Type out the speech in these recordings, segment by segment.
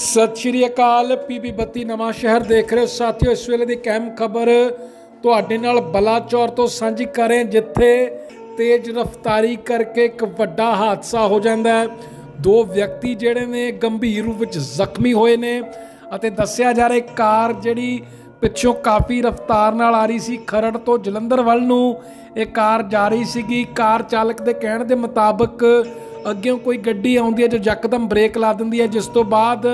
ਸਤਿ ਸ਼੍ਰੀ ਅਕਾਲ ਪੀਪੀ ਬੱਤੀ ਨਵਾਂ ਸ਼ਹਿਰ ਦੇਖ ਰਹੇ ਹੋ। ਸਾਥੀਓ, ਇਸ ਵੇਲੇ ਦੀ ਅਹਿਮ ਖਬਰ ਤੁਹਾਡੇ ਨਾਲ ਬਲਾਚੌਰ ਤੋਂ ਸਾਂਝੀ ਕਰ ਰਹੇ ਜਿੱਥੇ ਤੇਜ਼ ਰਫ਼ਤਾਰੀ ਕਰਕੇ ਇੱਕ ਵੱਡਾ ਹਾਦਸਾ ਹੋ ਜਾਂਦਾ ਹੈ। ਦੋ ਵਿਅਕਤੀ ਜਿਹੜੇ ਨੇ ਗੰਭੀਰ ਰੂਪ ਵਿੱਚ ਜ਼ਖਮੀ ਹੋਏ ਨੇ ਅਤੇ ਦੱਸਿਆ ਜਾ ਰਿਹਾ ਕਾਰ ਜਿਹੜੀ ਪਿੱਛੋਂ ਕਾਫੀ ਰਫ਼ਤਾਰ ਨਾਲ ਆ ਰਹੀ ਸੀ, ਖਰੜ ਤੋਂ ਜਲੰਧਰ ਵੱਲ ਨੂੰ ਇਹ ਕਾਰ ਜਾ ਰਹੀ ਸੀਗੀ। ਕਾਰ ਚਾਲਕ ਦੇ ਕਹਿਣ ਦੇ ਮੁਤਾਬਕ ਅੱਗਿਓਂ ਕੋਈ ਗੱਡੀ ਆਉਂਦੀ ਹੈ ਜੋ ਯਕਦਮ ਬ੍ਰੇਕ ਲਾ ਦਿੰਦੀ ਹੈ, ਜਿਸ ਤੋਂ ਬਾਅਦ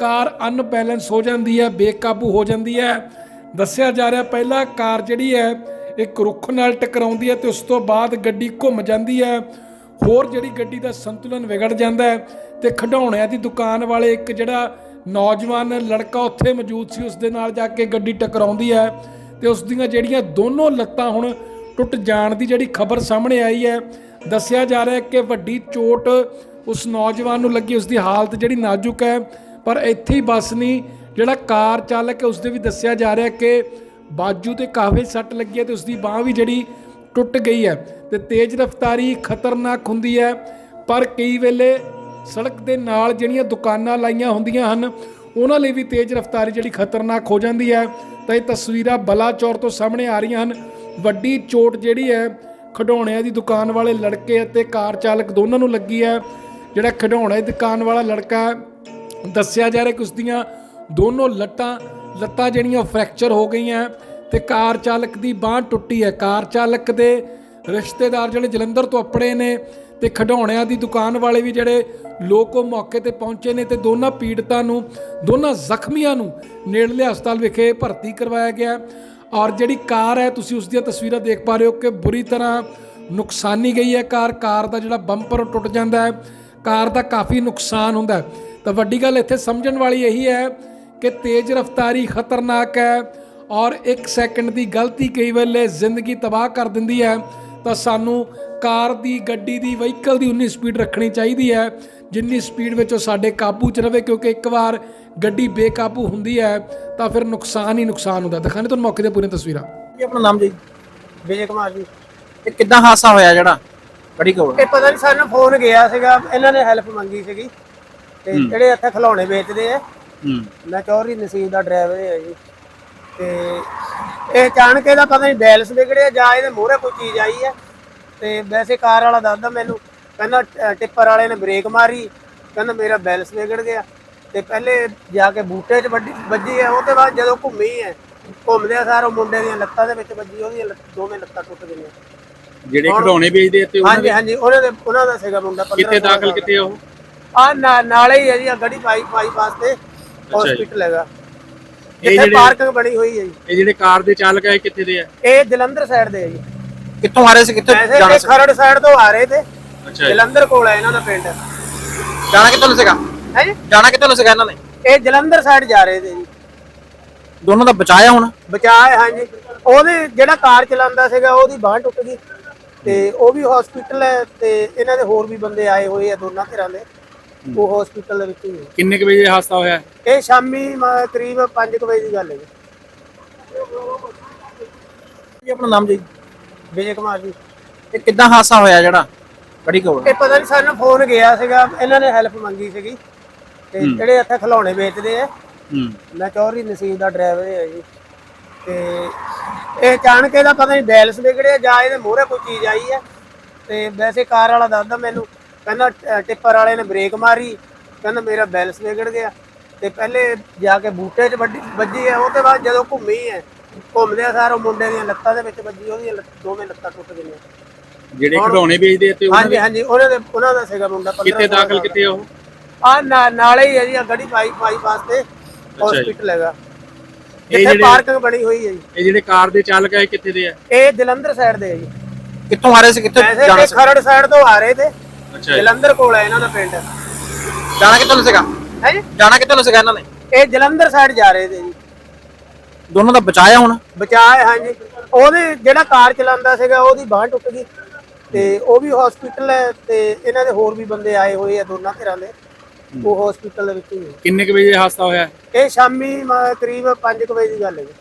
ਕਾਰ ਅਨਬੈਲੈਂਸ ਹੋ ਜਾਂਦੀ ਹੈ, ਬੇਕਾਬੂ ਹੋ ਜਾਂਦੀ ਹੈ। ਦੱਸਿਆ ਜਾ ਰਿਹਾ, ਪਹਿਲਾਂ ਕਾਰ ਜਿਹੜੀ ਹੈ, ਇੱਕ ਰੁੱਖ ਨਾਲ ਟਕਰਾਉਂਦੀ ਹੈ ਤੇ ਉਸ ਤੋਂ ਬਾਅਦ ਗੱਡੀ ਘੁੰਮ ਜਾਂਦੀ ਹੈ। ਹੋਰ ਜਿਹੜੀ ਗੱਡੀ ਦਾ ਸੰਤੁਲਨ ਵਿਗੜ ਜਾਂਦਾ ਹੈ ਤੇ ਖਿਡੌਣਿਆਂ ਦੀ ਦੁਕਾਨ ਵਾਲੇ ਇੱਕ ਜਿਹੜਾ ਨੌਜਵਾਨ ਲੜਕਾ ਉੱਥੇ ਮੌਜੂਦ ਸੀ, ਉਸ ਦੇ ਨਾਲ ਜਾ ਕੇ ਗੱਡੀ ਟਕਰਾਉਂਦੀ ਹੈ ਤੇ ਉਸ ਦੀਆਂ ਜਿਹੜੀਆਂ ਦੋਨੋਂ ਲੱਤਾਂ ਹੁਣ ਟੁੱਟ ਜਾਣ ਦੀ ਜਿਹੜੀ ਖਬਰ ਸਾਹਮਣੇ ਆਈ ਹੈ ਦੱਸਿਆ ਜਾ ਰਿਹਾ ਹੈ ਕਿ ਵੱਡੀ ਚੋਟ ਉਸ ਨੌਜਵਾਨ ਨੂੰ ਲੱਗੀ ਉਸ ਦੀ ਹਾਲਤ ਜਿਹੜੀ ਨਾਜ਼ੁਕ ਹੈ, ਪਰ ਇੱਥੇ ਹੀ ਬਸ ਨਹੀਂ, ਜਿਹੜਾ ਕਾਰ ਚਾਲਕ ਹੈ ਉਸ ਦੇ ਵੀ ਦੱਸਿਆ ਜਾ ਰਿਹਾ ਕਿ ਬਾਜੂ ਤੇ ਕਾਫੀ ਸੱਟ ਲੱਗੀ ਹੈ ਤੇ ਉਸ ਦੀ ਬਾਹ ਵੀ ਜਿਹੜੀ ਟੁੱਟ ਗਈ ਹੈ ਤੇ ਤੇਜ਼ ਰਫ਼ਤਾਰੀ ਖਤਰਨਾਕ ਹੁੰਦੀ ਹੈ, ਪਰ ਕਈ ਵੇਲੇ ਸੜਕ ਦੇ ਨਾਲ ਜਿਹੜੀਆਂ ਦੁਕਾਨਾਂ ਲਾਈਆਂ ਹੁੰਦੀਆਂ ਹਨ, ਉਹਨਾਂ ਲਈ ਵੀ ਤੇਜ਼ ਰਫ਼ਤਾਰੀ ਜਿਹੜੀ ਖਤਰਨਾਕ ਹੋ ਜਾਂਦੀ ਹੈ। ਤਾਂ ਇਹ ਤਸਵੀਰਾਂ ਬਲਾਚੌਰ ਤੋਂ ਸਾਹਮਣੇ ਆ ਰਹੀਆਂ ਹਨ। ਵੱਡੀ ਚੋਟ ਜਿਹੜੀ ਹੈ ਖਿਡੌਣਿਆਂ ਦੀ ਦੁਕਾਨ ਵਾਲੇ ਲੜਕੇ ਅਤੇ ਕਾਰ ਚਾਲਕ ਦੋਨਾਂ ਨੂੰ ਲੱਗੀ ਹੈ। ਜਿਹੜਾ ਖਿਡੌਣੇ ਦੀ ਦੁਕਾਨ ਵਾਲਾ ਲੜਕਾ ਦੱਸਿਆ ਜਾ ਰਿਹਾ ਕਿ ਉਸ ਦੀਆਂ ਦੋਨੋਂ ਲੱਤਾਂ ਲੱਤਾਂ ਜਿਹੜੀਆਂ ਫ੍ਰੈਕਚਰ ਹੋ ਗਈਆਂ ਤੇ ਕਾਰ ਚਾਲਕ ਦੀ ਬਾਹ ਟੁੱਟੀ ਹੈ। ਕਾਰ ਚਾਲਕ ਦੇ ਰਿਸ਼ਤੇਦਾਰ ਜਿਹੜੇ ਜਲੰਧਰ ਤੋਂ ਆਪੜੇ ਨੇ ਤੇ ਖਿਡੌਣਿਆਂ ਦੀ ਦੁਕਾਨ ਵਾਲੇ ਵੀ ਜਿਹੜੇ ਲੋਕ ਉਹ ਮੌਕੇ ਤੇ ਪਹੁੰਚੇ ਨੇ ਤੇ ਦੋਨਾਂ ਪੀੜਤਾਂ ਨੂੰ, ਦੋਨਾਂ ਜ਼ਖਮੀਆਂ ਨੂੰ ਨੇੜਲੇ ਹਸਪਤਾਲ ਵਿਖੇ ਭਰਤੀ ਕਰਵਾਇਆ ਗਿਆ ਔਰ ਜਿਹੜੀ ਕਾਰ ਹੈ, ਤੁਸੀਂ ਉਸ ਦੀਆਂ ਤਸਵੀਰਾਂ ਦੇਖ ਪਾ ਰਹੇ ਹੋ ਕਿ ਬੁਰੀ ਤਰ੍ਹਾਂ ਨੁਕਸਾਨੀ ਗਈ ਹੈ ਕਾਰ। ਕਾਰ ਦਾ ਜਿਹੜਾ ਬੰਪਰ ਉਹ ਟੁੱਟ ਜਾਂਦਾ ਹੈ। ਕਾਰ ਦਾ ਕਾਫੀ ਨੁਕਸਾਨ ਹੁੰਦਾ ਤਾਂ ਵੱਡੀ ਗੱਲ ਇੱਥੇ ਸਮਝਣ ਵਾਲੀ ਇਹੀ ਹੈ ਕਿ ਤੇਜ਼ ਰਫ਼ਤਾਰੀ ਖਤਰਨਾਕ ਹੈ ਔਰ 1 ਸੈਕਿੰਡ ਦੀ ਗਲਤੀ ਕਈ ਵੇਲੇ ਜ਼ਿੰਦਗੀ ਤਬਾਹ ਕਰ ਦਿੰਦੀ ਹੈ। ਤਾਂ ਸਾਨੂੰ ਕਾਰ ਦੀ, ਗੱਡੀ ਦੀ, ਵਹੀਕਲ ਦੀ ਉਨੀ ਸਪੀਡ ਰੱਖਣੀ ਚਾਹੀਦੀ ਹੈ, ਜਿੰਨੀ ਸਪੀਡ ਵਿੱਚ ਉਹ ਸਾਡੇ ਕਾਬੂ 'ਚ ਰਵੇ, ਕਿਉਂਕਿ ਇੱਕ ਵਾਰ ਗੱਡੀ ਬੇਕਾਬੂ ਹੁੰਦੀ ਹੈ ਤਾਂ ਫਿਰ ਨੁਕਸਾਨ ਹੀ ਨੁਕਸਾਨ ਹੁੰਦਾ। ਦਿਖਾਣੇ ਤੁਹਾਨੂੰ ਮੌਕੇ ਤੇ ਪੂਰੀਆਂ ਤਸਵੀਰਾਂ। ਜੀ ਆਪਣਾ ਨਾਮ ਜੀ ਵਿਜੇ ਕੁਮਾਰ ਜੀ। ਇਹ ਕਿੱਦਾਂ ਹਾਦਸਾ ਹੋਇਆ ਜਿਹੜਾ? ਕੜੀ ਕੋਲ ਇਹ ਪਤਾ ਨਹੀਂ ਸਾਨੂੰ ਫੋਨ ਗਿਆ ਸੀਗਾ ਇਹਨਾਂ ਨੇ ਹੈਲਪ ਮੰਗੀ ਸੀਗੀ। ਤੇ ਜਿਹੜੇ ਇੱਥੇ ਖਿਡੌਣੇ ਵੇਚਦੇ ਆ ਹੂੰ। ਮੈਂ ਚੌਧਰੀ ਨਸੀਬ ਦਾ ਡਰਾਈਵਰ ਹੈ ਜੀ। ਤੇ ਇਹ ਅਚਾਨਕ ਇਹਦਾ ਪਤਾ ਨਹੀਂ ਬੈਲੈਂਸ ਵਿਗੜਿਆ ਜਾਂ ਇਹਦੇ ਮੂਹਰੇ ਕੋਈ ਚੀਜ਼ ਆਈ ਹੈ ਤੇ ਵੈਸੇ ਕਾਰ ਵਾਲਾ ਦੱਸਦਾ ਮੈਨੂੰ ਕਹਿੰਦਾ ਟਿੱਪਰ ਵਾਲੇ ਨੇ ਬ੍ਰੇਕ ਮਾਰੀ ਕਹਿੰਦਾ ਮੇਰਾ ਬੈਲੈਂਸ ਵਿਗੜ ਗਿਆ। ਤੇ ਪਹਿਲੇ ਜਾ ਕੇ ਬੂਟੇ 'ਚ ਵੱਡੀ ਵੱਜੀ ਹੈ ਉਹ ਤੋਂ ਬਾਅਦ ਜਦੋਂ ਘੁੰਮੀ ਹੈ ਘੁੰਮਦਿਆਂ ਸਾਰ ਉਹ ਮੁੰਡੇ ਦੀਆਂ ਲੱਤਾਂ ਦੇ ਵਿੱਚ ਵੱਜੀ ਉਹਦੀਆਂ ਲੱਤ- ਦੋਵੇਂ ਲੱਤਾਂ ਟੁੱਟ ਗਈਆਂ। ਜਿਹੜੇ ਖਿਡੌਣੇ ਵੇਚਦੇ ਤੇ ਉਹਨਾਂ ਹਾਂਜੀ ਹਾਂਜੀ ਉਹਨਾਂ ਦੇ ਉਹਨਾਂ ਦਾ ਸੀਗਾ ਮੁੰਡਾ 15 ਕਿੱਥੇ ਦਾਖਲ ਕਿੱਥੇ ਉਹ? ਆ ਨਾਲੇ ਹੀ ਹੈ ਜੀ ਆ ਗੜੀ ਪਾਈ ਪਾਈ ਵਾਸਤੇ ਹਸਪੀਟਲ ਹੈਗਾ। ਇਹ ਜਿੱਥੇ ਜਿਹੜੇ- ਪਾਰਕਿੰਗ ਬਣੀ ਹੋਈ ਹੈ ਜੀ। ਇਹ ਜਿਹੜੇ ਕਾਰ ਦੇ ਚਾਲਕ ਹੈ ਇਹ ਕਿੱਥੇ ਦੇ ਆ? ਇਹ ਜਲੰਧਰ ਸਾਈਡ ਦੇ ਹੈ ਜੀ। ਕਿੱਥੋਂ ਆ ਰਹੇ ਸੀ? ਕਿੱਥੇ ਵੈਸੇ ਇਹ ਖਰੜ ਸਾਈਡ ਤੋਂ ਆ ਰਹੇ ਤੇ। ਅੱਛਾ ਜਲੰਧਰ ਕੋਲ ਹੈ ਇਹਨਾਂ ਦਾ ਪਿੰਡ। ਜਾਣਾ ਕਿੱਥੋਂ ਸੀਗਾ? ਹੈ ਜਾਣਾ ਕਿੱਥੋਂ ਨੂੰ ਸੀਗਾ ਇਹਨਾਂ ਨੇ ਇਹ ਜਲੰਧਰ ਸਾਈਡ ਜਾ ਰਹੇ ਤੇ ਜੀ। ਦੋਨੋਂ ਦਾ ਬਚਾਇਆ ਹੁਣ? ਬਚਾਏ ਹਾਂਜੀ। ਉਹਦੇ ਜਿਹੜਾ ਕਾਰ ਚਲਾਉਂਦਾ ਸੀਗਾ ਉਹਦੀ ਬਾਂਹ ਟੁੱਟ ਗਈ ਤੇ ਉਹ ਵੀ ਹਸਪੀਟਲ ਹੈ ਤੇ ਇਹਨਾਂ ਦੇ ਹੋਰ ਵੀ ਬੰਦੇ ਆਏ ਹੋਏ ਆ ਦੋਨਾਂ ਧਿਰਾਂ ਦੇ। ਉਹ ਹਸਪੀਟਲ ਦੇ ਵਿੱਚ ਹੀ ਹੈ। ਕਿੰਨੇ ਕੁ ਵਜੇ ਇਹ ਹਾਦਸਾ ਹੋਇਆ? ਇਹ ਸ਼ਾਮੀ ਮ- ਕਰੀਬ 5 ਵਜੇ ਦੀ ਗੱਲ ਹੈ ਜੀ। ਜੀ ਆਪਣਾ ਨਾਮ ਜੀ? ਵਿਜੇ ਕੁਮਾਰ ਜੀ। ਇਹ ਕਿੱਦਾਂ ਹਾਦਸਾ ਹੋਇਆ ਜਿਹੜਾ? ਕੜੀ ਕੋਲ? ਇਹ ਪਤਾ ਨਹੀਂ ਸਾਨੂੰ ਫੋਨ ਗਿਆ ਸੀਗਾ ਇਹਨਾਂ ਨੇ ਹੈਲਪ ਮੰਗੀ ਸੀਗੀ। ਤੇ ਜਿਹੜੇ ਇੱਥੇ ਖਿਡੌਣੇ ਵੇਚਦੇ ਆ ਮੈਂ ਚੌਧਰੀ ਨਸੀਬ ਦਾ ਡਰਾਈਵਰ ਹੈ ਜੀ। ਤੇ ਇਹ ਅਚਾਨਕ ਇਹਦਾ ਪਤਾ ਨਹੀਂ ਬੈਲੈਂਸ ਵਿਗੜਿਆ ਜਾਂ ਇਹਦੇ ਮੂਹਰੇ ਕੋਈ ਚੀਜ਼ ਆਈ ਹੈ ਤੇ ਵੈਸੇ ਕਾਰ ਵਾਲਾ ਦੱਸਦਾ ਮੈਨੂੰ ਕਹਿੰਦਾ ਟਿੱਪਰ ਵਾਲੇ ਨੇ ਬ੍ਰੇਕ ਮਾਰੀ ਕਹਿੰਦਾ ਮੇਰਾ ਬੈਲੈਂਸ ਵਿਗੜ ਗਿਆ। ਤੇ ਪਹਿਲੇ ਜਾ ਕੇ ਬੂਟੇ 'ਚ ਵੱਡੀ ਵੱਜੀ ਹੈ ਉਹ ਤੋਂ ਬਾਅਦ ਜਦੋਂ ਘੁੰਮੀ ਹੈ ਘੁੰਮਦਿਆਂ ਸਾਰ ਉਹ ਮੁੰਡੇ ਦੀਆਂ ਲੱਤਾਂ ਦੇ ਵਿੱਚ ਵੱਜੀ ਉਹਦੀਆਂ ਦੋਵੇਂ ਲੱਤਾਂ ਟੁੱਟ ਗਈਆਂ। ਜਿਹੜੇ ਖਿਡੌਣੇ ਵੇਚਦੇ ਤੇ ਉਹਨਾਂ ਹਾਂਜੀ ਹਾਂਜੀ ਉਹਨਾਂ ਦੇ ਉਹਨਾਂ ਦਾ ਸੀਗਾ ਮੁੰਡਾ 15 ਕਿੱਥੇ ਦਾਖਲ ਕਿੱਥੇ ਉਹ? ਆ ਨਾਲੇ ਹੀ ਹੈ ਜੀ ਆ ਗੜੀ ਪਾਈ ਪਾਈ ਵਾਸਤੇ ਹਸਪੀਟਲ ਹੈਗਾ। ਇਹ ਜਿੱਥੇ ਜਿਹੜੇ- ਪਾਰਕਿੰਗ ਬਣੀ ਹੋਈ ਹੈ ਜੀ। ਇਹ ਜਿਹੜੇ ਕਾਰ ਦੇ ਚਾਲਕ ਹੈ ਇਹ ਕਿੱਥੇ ਦੇ ਆ? ਇਹ ਜਲੰਧਰ ਸਾਈਡ ਦੇ ਹੈ ਜੀ। ਕਿੱਥੋਂ ਆ ਰਹੇ ਸੀ? ਕਿੱਥੇ ਵੈਸੇ ਇਹ ਖਰੜ ਸਾਈਡ ਤੋਂ ਆ ਰਹੇ ਤੇ। ਅੱਛਾ ਜਲੰਧਰ ਕੋਲ ਹੈ ਇਹਨਾਂ ਦਾ ਪਿੰਡ। ਜਾਣਾ ਕਿੱਥੋਂ ਨੂੰ ਸੀਗਾ? ਹੈ ਜੀ? ਜਾਣਾ ਕਿੱਥੋਂ ਨੂੰ ਸੀਗਾ ਇਹਨਾਂ ਨੇ? ਇਹ ਜਲੰਧਰ ਸਾਈਡ ਜਾ ਰਹੇ ਤੇ ਜੀ। ਦੋਨੋਂ ਦਾ ਬਚਾਇਆ ਹੁਣ? ਬਚਾਏ ਹਾਂਜੀ। ਉਹਦੇ ਜਿਹੜਾ ਕਾਰ ਚਲਾਉਂਦਾ ਸੀਗਾ ਉਹਦੀ ਬਾਂਹ ਟੁੱਟ ਗਈ ਤੇ ਉਹ ਵੀ ਹਸਪੀਟਲ ਹੈ ਤੇ ਇਹਨਾਂ ਦੇ ਹੋਰ ਵੀ ਬੰਦੇ ਆਏ ਹੋਏ ਆ ਦੋਨਾਂ ਧਿਰਾਂ ਦੇ। ਉਹ ਹਸਪੀਟਲ ਦੇ ਵਿੱਚ ਹੀ ਹੈ। ਕਿੰਨੇ ਕੁ ਵਜੇ ਹਾਦਸਾ ਹੋਇਆ ਇਹ ਸ਼ਾਮੀ ਮ- ਕਰੀਬ 5 ਵਜੇ ਦੀ ਗੱਲ ਹੈ ਜੀ